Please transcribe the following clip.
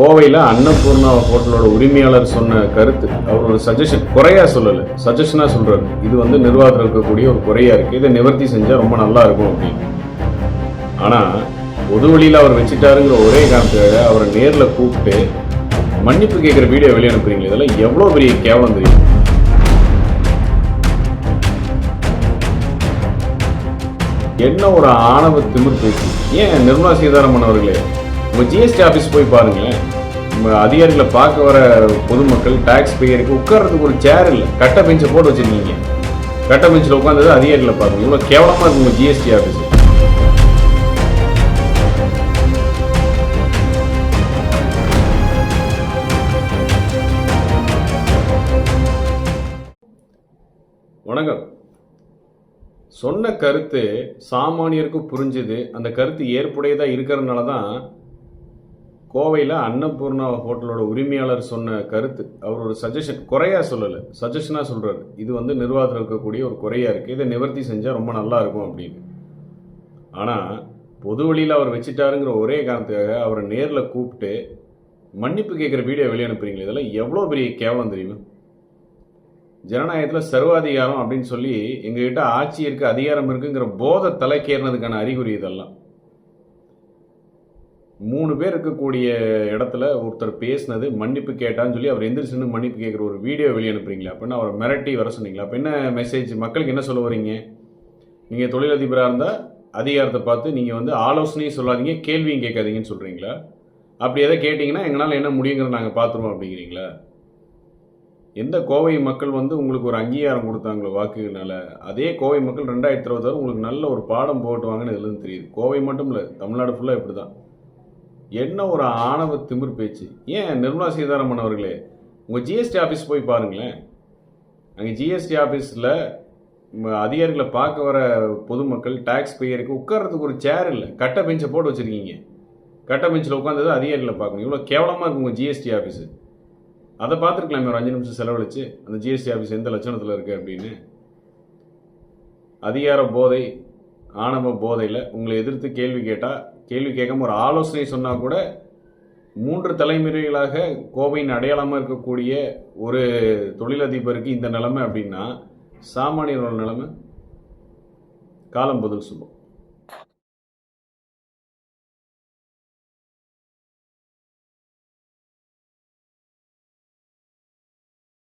கோவையில் அன்னபூர்ணா ஹோட்டலோட உரிமையாளர் சொன்ன கருத்து அவர் ஒரு சஜஷன் குறையா சொல்லலை. சஜஷனாக சொல்கிறாரு இது வந்து நிர்வாகத்தில் இருக்கக்கூடிய ஒரு குறையா இருக்குது இதை நிவர்த்தி செஞ்சால் ரொம்ப நல்லா இருக்கும் அப்படின்னு. ஆனால் பொது வழியில் அவர் வச்சுட்டாருங்கிற ஒரே காரணத்துக்காக அவரை நேரில் கூப்பிட்டு மன்னிப்பு கேட்குற வீடியோ வெளியே அனுப்புறீங்களே இதெல்லாம் எவ்வளோ பெரிய கேவலம் தெரியும்? என்ன ஒரு ஆணவ திமிர் பேச்சு? ஏன் நிர்மலா சீதாராமன் அவர்களே? உங்கள் ஜிஎஸ்டி ஆஃபீஸ் போய் பாருங்களேன் நம்ம அதிகாரிகளை பார்க்க வர பொதுமக்கள் டேக்ஸ் பேயருக்கு உட்கார்றதுக்கு ஒரு சேர் இல்லை. கட்ட பெஞ்சை போட்டு வச்சுருக்கீங்க. கட்ட பெஞ்சில் உட்காந்தது அதிகாரிகளை பார்க்கணும். இவ்வளோ கேவலமாக இருக்கு உங்கள் ஜிஎஸ்டி ஆஃபீஸ் வணக்கம். சொன்ன கருத்து சாமானியருக்கும் புரிஞ்சுது. அந்த கருத்து ஏற்புடையதாக இருக்கிறதுனால தான் கோவையில் அன்னபூர்ணா ஹோட்டலோட உரிமையாளர் சொன்ன கருத்து அவர் ஒரு சஜஷன் குறையா சொல்லலை. சஜஷனாக சொல்கிறார் இது வந்து நிர்வாகத்தில் இருக்கக்கூடிய ஒரு குறையாக இருக்குது இதை நிவர்த்தி செஞ்சால் ரொம்ப நல்லா இருக்கும் அப்படின்னு. ஆனால் பொது வழியில் அவர் வச்சுட்டாருங்கிற ஒரே காரணத்துக்காக அவரை நேரில் கூப்பிட்டு மன்னிப்பு கேட்குற வீடியோ வெளியே அனுப்புறீங்களே இதெல்லாம் எவ்வளோ பெரிய கேவலம் தெரியுமா? ஜனநாயகத்தில் சர்வாதிகாரம் அப்படின்னு சொல்லி எங்ககிட்ட ஆட்சி இருக்குது அதிகாரம் இருக்குங்கிற போதை தலைக்கேறினதுக்கான அறிகுறி இதெல்லாம். மூணு பேர் இருக்கக்கூடிய இடத்துல ஒருத்தர் பேசினது மன்னிப்பு கேட்டான்னு சொல்லி அவர் எந்திரிச்சுன்னு மன்னிப்பு கேட்குற ஒரு வீடியோ வெளியே அனுப்புறீங்களா அப்படின்னா அவரை மிரட்டி வர சொன்னீங்களா? அப்போ என்ன மெசேஜ் மக்களுக்கு என்ன சொல்ல வரீங்க நீங்கள் தொழிலதிபராக இருந்தால் அதிகாரத்தை பார்த்து நீங்கள் வந்து ஆலோசனையும் சொல்லாதீங்க கேள்வியும் கேட்காதீங்கன்னு சொல்கிறீங்களா அப்படி எதை கேட்டிங்கன்னா எங்களால் என்ன முடியுங்கிறத நாங்கள் பார்த்துருவோம் அப்படிங்கிறீங்களா? எந்த கோவை மக்கள் வந்து உங்களுக்கு ஒரு அங்கீகாரம் கொடுத்தாங்களோ வாக்குகள்னால அதே கோவை மக்கள் ரெண்டாயிரத்தி இருபத்தாறு உங்களுக்கு நல்ல ஒரு பாடம் போட்டுவாங்கன்னு இதுலேருந்து தெரியுது. கோவை மட்டும் இல்லை தமிழ்நாடு ஃபுல்லாக இப்படி தான் என்ன ஒரு ஆணவ திமிர் பேச்சு? ஏன் நிர்மலா சீதாராமன் அவர்களே உங்கள் ஜிஎஸ்டி ஆஃபீஸ் போய் பாருங்களேன். அங்கே ஜிஎஸ்டி ஆஃபீஸில் அதிகாரிகளை பார்க்க வர பொதுமக்கள் டாக்ஸ் பேயருக்கு உட்கார்றதுக்கு ஒரு சேர் இல்லை. கட்ட பெஞ்சை போட்டு வச்சுருக்கீங்க. கட்ட பெஞ்சில் உட்காந்தது அதிகாரிகளை பார்க்கணும். இவ்வளோ கேவலமாக இருக்கு உங்கள் ஜிஎஸ்டி ஆஃபீஸு அதை பார்த்துருக்கலாமே ஒரு அஞ்சு நிமிஷம் செலவழிச்சு அந்த ஜிஎஸ்டி ஆஃபீஸ் எந்த லட்சணத்தில் இருக்குது அப்படின்னு. அதிகார போதை ஆணவ போதையில் உங்களை எதிர்த்து கேள்வி கேட்டால் கேள்வி கேட்காம ஒரு ஆலோசனை சொன்னால் கூட மூன்று தலைமுறைகளாக கோவையின் அடையாளமாக இருக்கக்கூடிய ஒரு தொழிலதிபருக்கு இந்த நிலைமை அப்படின்னா சாமானியரோட நிலைமை காலம் பதில் சுபம்.